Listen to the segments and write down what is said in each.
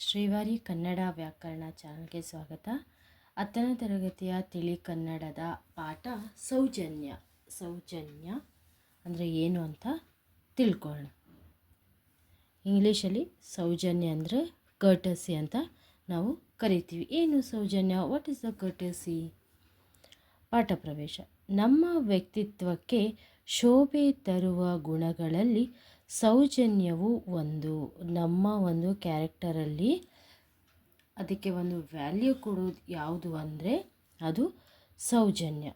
ಶ್ರೀವಾರಿ ಕನ್ನಡ ವ್ಯಾಕರಣ ಚಾನಲ್ಗೆ ಸ್ವಾಗತ. ಹತ್ತನೇ ತರಗತಿಯ ತಿಳಿ ಕನ್ನಡದ ಪಾಠ ಸೌಜನ್ಯ. ಸೌಜನ್ಯ ಅಂದರೆ ಏನು ಅಂತ ತಿಳ್ಕೊಳ್ಳೋಣ. ಇಂಗ್ಲೀಷಲ್ಲಿ ಸೌಜನ್ಯ ಅಂದರೆ ಕರ್ಟಸಿ ಅಂತ ನಾವು ಕರಿತೀವಿ. ಏನು ಸೌಜನ್ಯ? ವಾಟ್ ಈಸ್ ದ ಕರ್ಟಸಿ ಪಾಠ ಪ್ರವೇಶ. ನಮ್ಮ ವ್ಯಕ್ತಿತ್ವಕ್ಕೆ ಶೋಭೆ ತರುವ ಗುಣಗಳಲ್ಲಿ ಸೌಜನ್ಯವು ಒಂದು, ನಮ್ಮ ಒಂದು ಕ್ಯಾರೆಕ್ಟರಲ್ಲಿ ಅದಕ್ಕೆ ಒಂದು ವ್ಯಾಲ್ಯೂ ಕೊಡೋದು ಯಾವುದು ಅಂದರೆ ಅದು ಸೌಜನ್ಯ.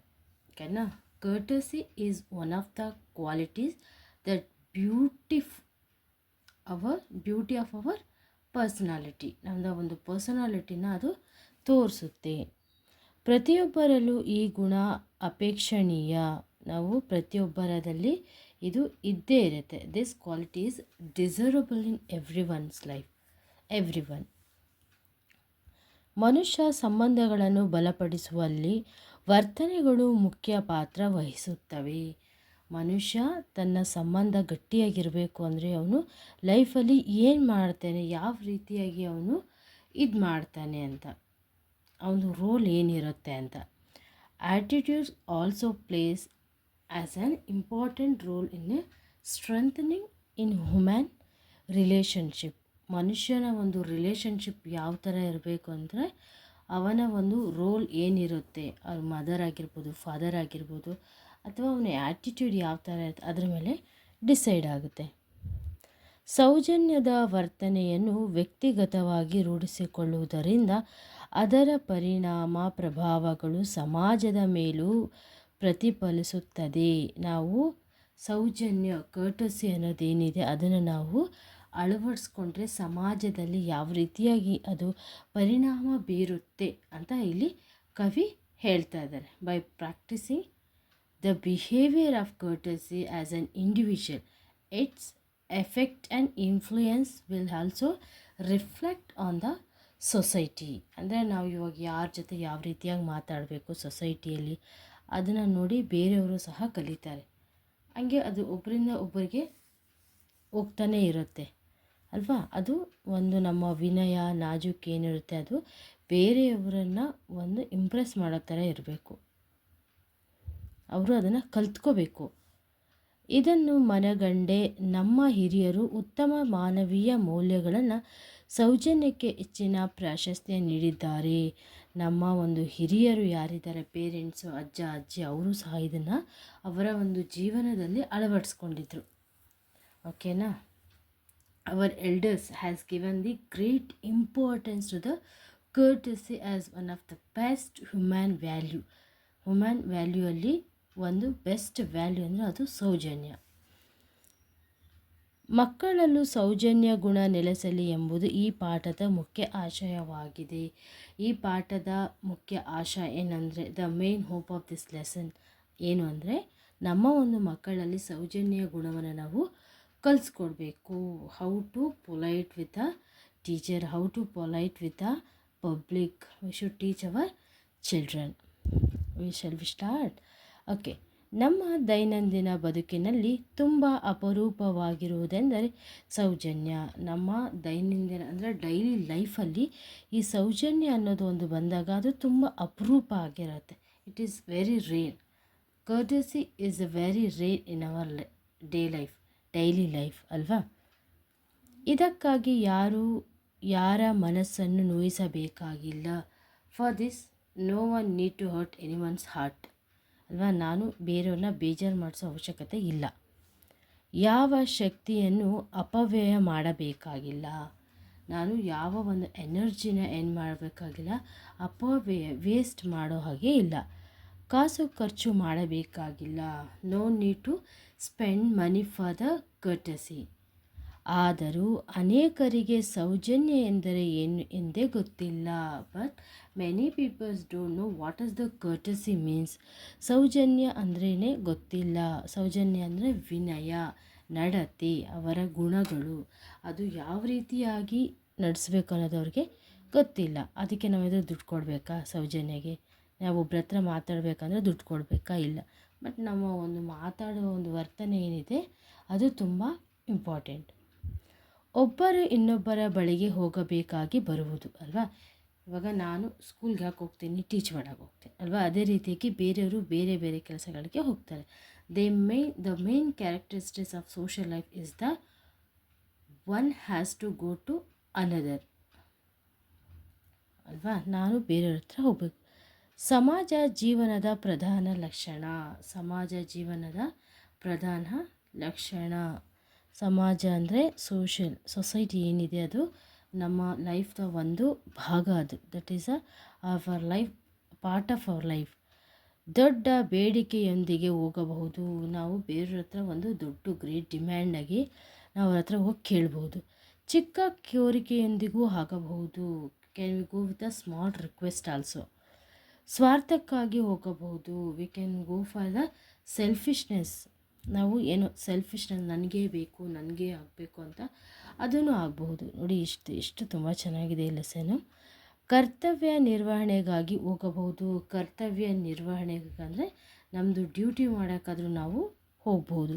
ಓಕೆನಾ? Courtesy is one of the qualities that beautify our beauty of our personality ನಮ್ಮದ ಒಂದು ಪರ್ಸನಾಲಿಟಿನ ಅದು ತೋರಿಸುತ್ತೆ. ಪ್ರತಿಯೊಬ್ಬರಲ್ಲೂ ಈ ಗುಣ ಅಪೇಕ್ಷಣೀಯ. ನಾವು ಪ್ರತಿಯೊಬ್ಬರದಲ್ಲಿ ಇದು ಇದ್ದೇ ಇರುತ್ತೆ. This quality is desirable in every one's life every one ಮನುಷ್ಯ ಸಂಬಂಧಗಳನ್ನು ಬಲಪಡಿಸುವಲ್ಲಿ ವರ್ತನೆಗಳು ಮುಖ್ಯ ಪಾತ್ರ ವಹಿಸುತ್ತವೆ. ಮನುಷ್ಯ ತನ್ನ ಸಂಬಂಧ ಗಟ್ಟಿಯಾಗಿರಬೇಕು ಅಂದರೆ ಅವನು ಲೈಫಲ್ಲಿ ಏನು ಮಾಡ್ತಾನೆ, ಯಾವ ರೀತಿಯಾಗಿ ಅವನು ಇದು ಮಾಡ್ತಾನೆ ಅಂತ, ಅವನು ರೋಲ್ ಏನಿರುತ್ತೆ ಅಂತ. Attitudes also plays an important role in a strengthening in human relationship ಮನುಷ್ಯನ ಒಂದು ರಿಲೇಷನ್ಶಿಪ್ ಯಾವ ಥರ ಇರಬೇಕು ಅಂದರೆ ಅವನ ಒಂದು ರೋಲ್ ಏನಿರುತ್ತೆ? ಅವ್ರ ಮದರ್ ಆಗಿರ್ಬೋದು ಫಾದರ್ ಆಗಿರ್ಬೋದು, ಅಥವಾ ಅವನ ಆ್ಯಟಿಟ್ಯೂಡ್ ಯಾವ ಥರ ಇರುತ್ತೆ, ಅದರ ಮೇಲೆ ಡಿಸೈಡ್ ಆಗುತ್ತೆ. ಸೌಜನ್ಯದ ವರ್ತನೆಯನ್ನು ವ್ಯಕ್ತಿಗತವಾಗಿ ರೂಢಿಸಿಕೊಳ್ಳುವುದರಿಂದ ಅದರ ಪರಿಣಾಮ, ಪ್ರಭಾವಗಳು ಸಮಾಜದ ಮೇಲೂ ಪ್ರತಿಫಲಿಸುತ್ತದೆ. ನಾವು ಸೌಜನ್ಯ ಕರ್ಟಸಿ ಅನ್ನೋದೇನಿದೆ ಅದನ್ನು ನಾವು ಅಳವಡಿಸ್ಕೊಂಡ್ರೆ ಸಮಾಜದಲ್ಲಿ ಯಾವ ರೀತಿಯಾಗಿ ಅದು ಪರಿಣಾಮ ಬೀರುತ್ತೆ ಅಂತ ಇಲ್ಲಿ ಕವಿ ಹೇಳ್ತಾ ಇದ್ದಾರೆ. By practising the behaviour of courtesy as an individual its effect and influence will also reflect on the society ಅಂದರೆ ನಾವು ಇವಾಗ ಯಾರ ಜೊತೆ ಯಾವ ರೀತಿಯಾಗಿ ಮಾತಾಡಬೇಕು ಸೊಸೈಟಿಯಲ್ಲಿ ಅದನ್ನು ನೋಡಿ ಬೇರೆಯವರು ಸಹ ಕಲಿತಾರೆ. ಹಂಗೆ ಅದು ಒಬ್ಬರಿಂದ ಒಬ್ಬರಿಗೆ ಹೋಗ್ತಾನೇ ಇರುತ್ತೆ. ಅಲ್ವಾ? ಅದು ಒಂದು ನಮ್ಮ ವಿನಯ, ನಾಜೂಕ್ ಏನಿರುತ್ತೆ ಅದು ಬೇರೆಯವರನ್ನು ಒಂದು ಇಂಪ್ರೆಸ್ ಮಾಡೋ ಥರ ಇರಬೇಕು. ಅವರು ಅದನ್ನು ಕಲ್ತ್ಕೋಬೇಕು. ಇದನ್ನು ಮನಗಂಡೆ ನಮ್ಮ ಹಿರಿಯರು ಉತ್ತಮ ಮಾನವೀಯ ಮೌಲ್ಯಗಳನ್ನು ಸೌಜನ್ಯಕ್ಕೆ ಹೆಚ್ಚಿನ ಪ್ರಾಶಸ್ತ್ಯ ನೀಡಿದ್ದಾರೆ. ನಮ್ಮ ಒಂದು ಹಿರಿಯರು ಯಾರಿದ್ದಾರೆ, ಪೇರೆಂಟ್ಸು, ಅಜ್ಜ, ಅಜ್ಜಿ, ಅವರು ಸಹ ಇದನ್ನು ಅವರ ಒಂದು ಜೀವನದಲ್ಲಿ ಅಳವಡಿಸ್ಕೊಂಡಿದ್ರು. ಓಕೆನಾ? Our elders has given the great importance to the courtesy as one of the best human value human value ಅಲ್ಲಿ ಒಂದು ಬೆಸ್ಟ್ ವ್ಯಾಲ್ಯೂ ಅಂದರೆ ಅದು ಸೌಜನ್ಯ. ಮಕ್ಕಳಲ್ಲೂ ಸೌಜನ್ಯ ಗುಣ ನೆಲೆಸಲಿ ಎಂಬುದು ಈ ಪಾಠದ ಮುಖ್ಯ ಆಶಯವಾಗಿದೆ. ಈ ಪಾಠದ ಮುಖ್ಯ ಆಶಯ ಏನಂದರೆ, the main hope of this lesson ಏನು ಅಂದರೆ, ನಮ್ಮ ಒಂದು ಮಕ್ಕಳಲ್ಲಿ ಸೌಜನ್ಯ ಗುಣವನ್ನು ನಾವು ಕಲಿಸ್ಕೊಡ್ಬೇಕು. How to polite with a teacher how to polite with a public we should teach our children we shall we start okay ನಮ್ಮ ದೈನಂದಿನ ಬದುಕಿನಲ್ಲಿ ತುಂಬ ಅಪರೂಪವಾಗಿರುವುದೆಂದರೆ ಸೌಜನ್ಯ. ನಮ್ಮ ದೈನಂದಿನ ಅಂದರೆ ಡೈಲಿ ಲೈಫಲ್ಲಿ ಈ ಸೌಜನ್ಯ ಅನ್ನೋದು ಒಂದು ಬಂದಾಗ ಅದು ತುಂಬ ಅಪರೂಪ ಆಗಿರುತ್ತೆ. It is very rare courtesy is a very rare in our day life daily life ಅಲ್ವಾ? ಇದಕ್ಕಾಗಿ ಯಾರು, ಯಾರ ಮನಸ್ಸನ್ನು ನೋಯಿಸಬೇಕಾಗಿಲ್ಲ. For this no one need to hurt any one's heart ಅಲ್ವಾ? ನಾನು ಬೇರೆಯವ್ರನ್ನ ಬೇಜಾರು ಮಾಡಿಸೋ ಅವಶ್ಯಕತೆ ಇಲ್ಲ. ಯಾವ ಶಕ್ತಿಯನ್ನು ಅಪವ್ಯಯ ಮಾಡಬೇಕಾಗಿಲ್ಲ. ನಾನು ಯಾವ ಒಂದು ಎನರ್ಜಿನ ಏನು ಮಾಡಬೇಕಾಗಿಲ್ಲ. ಅಪವ್ಯಯ, ವೇಸ್ಟ್ ಮಾಡೋ ಹಾಗೆ ಇಲ್ಲ. ಕಾಸು ಖರ್ಚು ಮಾಡಬೇಕಾಗಿಲ್ಲ. No need to spend money for the courtesy ಆದರೂ ಅನೇಕರಿಗೆ ಸೌಜನ್ಯ ಎಂದರೆ ಏನು ಎಂದೇ ಗೊತ್ತಿಲ್ಲ. But many peoples don't know what is the courtesy means Soujanya ಅಂದ್ರೇ ಗೊತ್ತಿಲ್ಲ. ಸೌಜನ್ಯ ಅಂದರೆ ವಿನಯ, ನಡತೆ, ಅವರ ಗುಣಗಳು. ಅದು ಯಾವ ರೀತಿಯಾಗಿ ನಡೆಸ್ಬೇಕು ಅನ್ನೋದು ಅವ್ರಿಗೆ ಗೊತ್ತಿಲ್ಲ. ಅದಕ್ಕೆ ನಾವೆಲ್ಲ ದುಡ್ಡು ಕೊಡಬೇಕಾ ಸೌಜನ್ಯಗೆ? ನಾವು ಒಬ್ರ ಹತ್ರ ಮಾತಾಡಬೇಕಂದ್ರೆ ದುಡ್ಡು ಕೊಡಬೇಕಾ? ಇಲ್ಲ. ಬಟ್ ನಮ್ಮ ಒಂದು ಮಾತಾಡುವ ಒಂದು ವರ್ತನೆ ಏನಿದೆ, ಅದು ತುಂಬ ಇಂಪಾರ್ಟೆಂಟ್ ಒಬ್ಬರು ಇನ್ನೊಬ್ಬರ ಬಳಿಗೆ ಹೋಗಬೇಕಾಗಿ ಬರುವುದು, ಅಲ್ವಾ? ಇವಾಗ ನಾನು ಸ್ಕೂಲ್ಗೆ ಯಾಕೆ ಹೋಗ್ತೀನಿ? ಟೀಚ್ ಮಾಡೋಕೆ ಹೋಗ್ತೀನಿ, ಅಲ್ವಾ? ಅದೇ ರೀತಿಯಾಗಿ ಬೇರೆಯವರು ಬೇರೆ ಬೇರೆ ಕೆಲಸಗಳಿಗೆ ಹೋಗ್ತಾರೆ. They main the main characteristics of social life is the one has to go to another ಅಲ್ವಾ? ನಾನು ಬೇರೆಯವ್ರ ಹತ್ರ ಹೋಗ್ಬೇಕು. ಸಮಾಜ ಜೀವನದ ಪ್ರಧಾನ ಲಕ್ಷಣ, ಸಮಾಜ ಜೀವನದ ಪ್ರಧಾನ ಲಕ್ಷಣ. ಸಮಾಜ ಅಂದರೆ ಸೋಷಿಯಲ್, ಸೊಸೈಟಿ ಏನಿದೆ ಅದು? ನಮ್ಮ ಲೈಫ್ದ ಒಂದು ಭಾಗ ಅದು. That is a our life part of our life ದೊಡ್ಡ ಬೇಡಿಕೆಯೊಂದಿಗೆ ಹೋಗಬಹುದು. ನಾವು ಬೇರೆಯವ್ರ ಹತ್ರ ಒಂದು ದೊಡ್ಡ ಗ್ರೇಟ್ ಡಿಮ್ಯಾಂಡಾಗಿ ನಾವು ಅವ್ರ ಹತ್ರ ಹೋಗಿ ಕೇಳ್ಬೋದು ಚಿಕ್ಕ ಕೋರಿಕೆಯೊಂದಿಗೂ ಆಗಬಹುದು. Can we go with a small request also ಸ್ವಾರ್ಥಕ್ಕಾಗಿ ಹೋಗಬಹುದು. We can go for the selfishness ನಾವು ಏನು ಸೆಲ್ಫಿಶ್ನೆಸ್ ನನಗೆ ಬೇಕು, ನನಗೆ ಆಗಬೇಕು ಅಂತ ಅದನ್ನು ಆಗಬಹುದು. ನೋಡಿ, ಇಷ್ಟು ಇಷ್ಟು ತುಂಬ ಚೆನ್ನಾಗಿದೆ ಲೆಸನು ಕರ್ತವ್ಯ ನಿರ್ವಹಣೆಗಾಗಿ ಹೋಗಬಹುದು. ಕರ್ತವ್ಯ ನಿರ್ವಹಣೆಗಂದರೆ ನಮ್ಮದು ಡ್ಯೂಟಿ ಮಾಡೋಕ್ಕಾದರೂ ನಾವು ಹೋಗ್ಬೋದು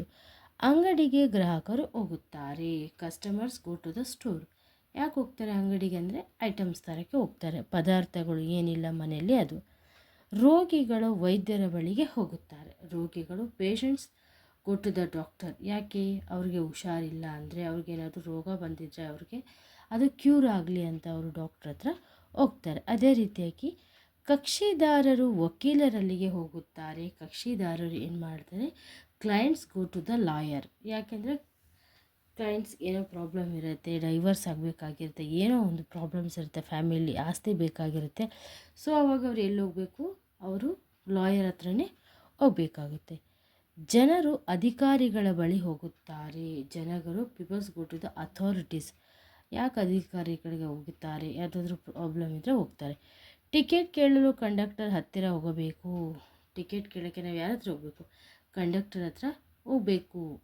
ಅಂಗಡಿಗೆ ಗ್ರಾಹಕರು ಹೋಗುತ್ತಾರೆ. Customers go to the store ಯಾಕೆ ಹೋಗ್ತಾರೆ ಅಂಗಡಿಗೆ ಅಂದರೆ ಐಟಮ್ಸ್ ತರೋಕ್ಕೆ ಹೋಗ್ತಾರೆ. ಪದಾರ್ಥಗಳು ಏನಿಲ್ಲ ಮನೆಯಲ್ಲಿ ಅದು. ರೋಗಿಗಳು ವೈದ್ಯರ ಬಳಿಗೆ ಹೋಗುತ್ತಾರೆ. ರೋಗಿಗಳು patients go to the doctor ಯಾಕೆ? ಅವ್ರಿಗೆ ಹುಷಾರಿಲ್ಲ ಅಂದರೆ ಅವ್ರಿಗೇನಾದರೂ ರೋಗ ಬಂದಿದ್ದರೆ ಅವ್ರಿಗೆ ಅದು ಕ್ಯೂರ್ ಆಗಲಿ ಅಂತ ಅವರು ಡಾಕ್ಟ್ರ್ ಹತ್ರ ಹೋಗ್ತಾರೆ. ಅದೇ ರೀತಿಯಾಗಿ ಕಕ್ಷಿದಾರರು ವಕೀಲರಲ್ಲಿಗೆ ಹೋಗುತ್ತಾರೆ. ಕಕ್ಷಿದಾರರು ಏನು ಮಾಡ್ತಾರೆ? Clients go to the lawyer ಯಾಕೆಂದರೆ ಕ್ಲೈಂಟ್ಸ್ ಏನೋ ಪ್ರಾಬ್ಲಮ್ ಇರುತ್ತೆ ಡೈವರ್ಸ್ ಆಗಬೇಕಾಗಿರುತ್ತೆ, ಏನೋ ಒಂದು ಪ್ರಾಬ್ಲಮ್ಸ್ ಇರುತ್ತೆ ಫ್ಯಾಮಿಲಿ ಆಸ್ತಿ ಬೇಕಾಗಿರುತ್ತೆ. ಸೊ ಅವಾಗ ಅವ್ರು ಎಲ್ಲಿ ಹೋಗಬೇಕು? ಅವರು ಲಾಯರ್ ಹತ್ರನೇ ಹೋಗಬೇಕಾಗುತ್ತೆ. ಜನರು ಅಧಿಕಾರಿಗಳ ಬಳಿ ಹೋಗುತ್ತಾರೆ. ಜನಗಳು peoples go to the authorities. ಯಾಕೆ ಅಧಿಕಾರಿಗಳಿಗೆ ಹೋಗುತ್ತಾರೆ? ಯಾವುದಾದ್ರೂ ಪ್ರಾಬ್ಲಮ್ ಇದ್ದರೆ ಹೋಗ್ತಾರೆ. ಟಿಕೆಟ್ ಕೇಳಲು ಕಂಡಕ್ಟರ್ ಹತ್ತಿರ ಹೋಗಬೇಕು. ಟಿಕೆಟ್ ಕೇಳೋಕ್ಕೆ ನಾವು ಯಾರ ಹತ್ರ ಹೋಗಬೇಕು. ಕಂಡಕ್ಟರ್ ಹತ್ರ ಹೋಗಬೇಕು.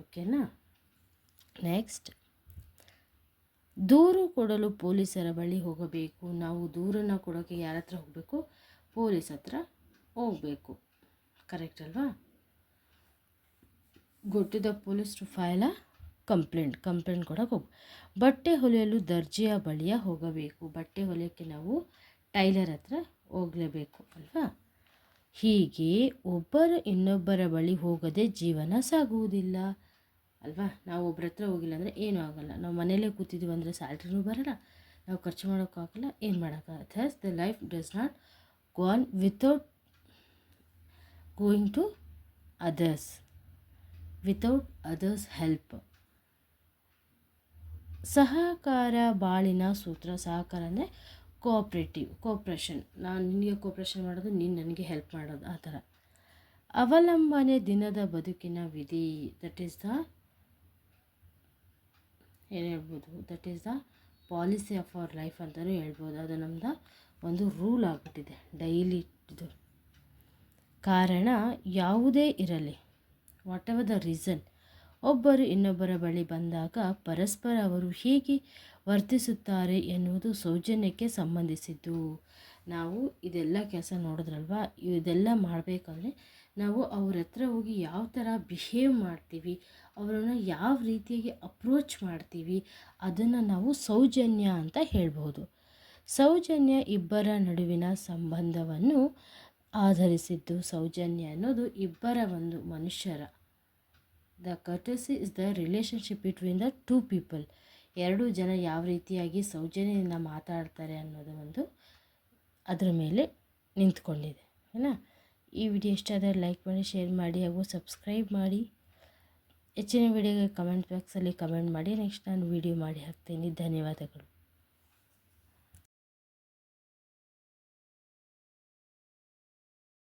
ಓಕೆನಾ? ನೆಕ್ಸ್ಟ್. ದೂರು ಕೊಡಲು ಪೊಲೀಸರ ಬಳಿ ಹೋಗಬೇಕು. ನಾವು ದೂರನ್ನು ಕೊಡೋಕ್ಕೆ ಯಾರ ಹತ್ರ ಹೋಗಬೇಕು? ಪೊಲೀಸ್ ಹತ್ರ ಹೋಗಬೇಕು. ಕರೆಕ್ಟ್ ಅಲ್ವಾ? Go to the police to file a complaint complaint ಕೊಡೋಕೆ ಹೋಗಿ. ಬಟ್ಟೆ ಹೊಲಿಯಲು ದರ್ಜೆಯ ಬಳಿಯ ಹೋಗಬೇಕು. ಬಟ್ಟೆ ಹೊಲಿಯೋಕ್ಕೆ ನಾವು ಟೈಲರ್ ಹತ್ರ ಹೋಗಲೇಬೇಕು ಅಲ್ವಾ? ಹೀಗೆ ಒಬ್ಬರು ಇನ್ನೊಬ್ಬರ ಬಳಿ ಹೋಗದೆ ಜೀವನ ಸಾಗುವುದಿಲ್ಲ ಅಲ್ವಾ? ನಾವು ಒಬ್ಬರ ಹತ್ರ ಹೋಗಿಲ್ಲ ಅಂದರೆ ಏನೂ ಆಗೋಲ್ಲ. ನಾವು ಮನೇಲೇ ಕೂತಿದ್ದೀವಿ ಅಂದರೆ ಸ್ಯಾಲ್ರಿನೂ ಬರೋಲ್ಲ. ನಾವು ಖರ್ಚು ಮಾಡೋಕ್ಕಾಗಲ್ಲ. ಏನು ಮಾಡೋಕ್ಕಾಗಲ್ಲ thus the life does not gone without going to others without others help ಸಹಕಾರ ಬಾಳಿನ ಸೂತ್ರ, ಸಹಕಾರ ಅಂದರೆ ಕೋಆಪ್ರೇಟಿವ್ ಕೋಪ್ರೇಷನ್ ನಾನು ನಿನಗೆ ಕೋಪ್ರೇಷನ್ ಮಾಡೋದು, ನೀನು ನನಗೆ ಹೆಲ್ಪ್ ಮಾಡೋದು, ಆ ಥರ. ಅವಲಂಬನೆ ದಿನದ ಬದುಕಿನ ವಿಧಿ ದಟ್ ಈಸ್ ದ ಏನು ಹೇಳ್ಬೋದು? That is the policy of our life ಅಂತಲೂ ಹೇಳ್ಬೋದು. ಅದು ನಮ್ಮದು ಒಂದು ರೂಲ್ ಆಗಿಬಿಟ್ಟಿದೆ. ಡೈಲಿ ಇದು. ಕಾರಣ ಯಾವುದೇ ಇರಲಿ. Whatever the reason. ಒಬ್ಬರು ಇನ್ನೊಬ್ಬರ ಬಳಿ ಬಂದಾಗ ಪರಸ್ಪರ ಅವರು ಹೇಗೆ ವರ್ತಿಸುತ್ತಾರೆ ಎನ್ನುವುದು ಸೌಜನ್ಯಕ್ಕೆ ಸಂಬಂಧಿಸಿದ್ದು. ನಾವು ಇದೆಲ್ಲ ಕೆಲಸ ನೋಡಿದ್ರಲ್ವಾ? ಇದೆಲ್ಲ ಮಾಡಬೇಕಂದ್ರೆ ನಾವು ಅವ್ರ ಹತ್ರ ಹೋಗಿ ಯಾವ ಥರ ಬಿಹೇವ್ ಮಾಡ್ತೀವಿ, ಅವರನ್ನು ಯಾವ ರೀತಿಯಾಗಿ ಅಪ್ರೋಚ್ ಮಾಡ್ತೀವಿ, ಅದನ್ನು ನಾವು ಸೌಜನ್ಯ ಅಂತ ಹೇಳ್ಬೋದು. ಸೌಜನ್ಯ ಇಬ್ಬರ ನಡುವಿನ ಸಂಬಂಧವನ್ನು ಆಧರಿಸಿದ್ದು ಸೌಜನ್ಯ ಅನ್ನೋದು ಇಬ್ಬರ ಒಂದು ಮನುಷ್ಯರ. The courtesy is the relationship between the two people ಎರಡೂ ಜನ ಯಾವ ರೀತಿಯಾಗಿ ಸೌಜನ್ಯದಿಂದ ಮಾತಾಡ್ತಾರೆ ಅನ್ನೋದು ಒಂದು ಅದರ ಮೇಲೆ ನಿಂತ್ಕೊಂಡಿದೆ. ಏನ ಈ ವಿಡಿಯೋ ಇಷ್ಟ ಆದರೆ ಲೈಕ್ ಮಾಡಿ ಶೇರ್ ಮಾಡಿ ಹಾಗೂ ಸಬ್ಸ್ಕ್ರೈಬ್ ಮಾಡಿ. ಹೆಚ್ಚಿನ ವಿಡಿಯೋಗೆ ಕಮೆಂಟ್ ಬಾಕ್ಸಲ್ಲಿ ಕಮೆಂಟ್ ಮಾಡಿ. ನೆಕ್ಸ್ಟ್ ನಾನು ವಿಡಿಯೋ ಮಾಡಿ ಹಾಕ್ತೀನಿ. ಧನ್ಯವಾದಗಳು.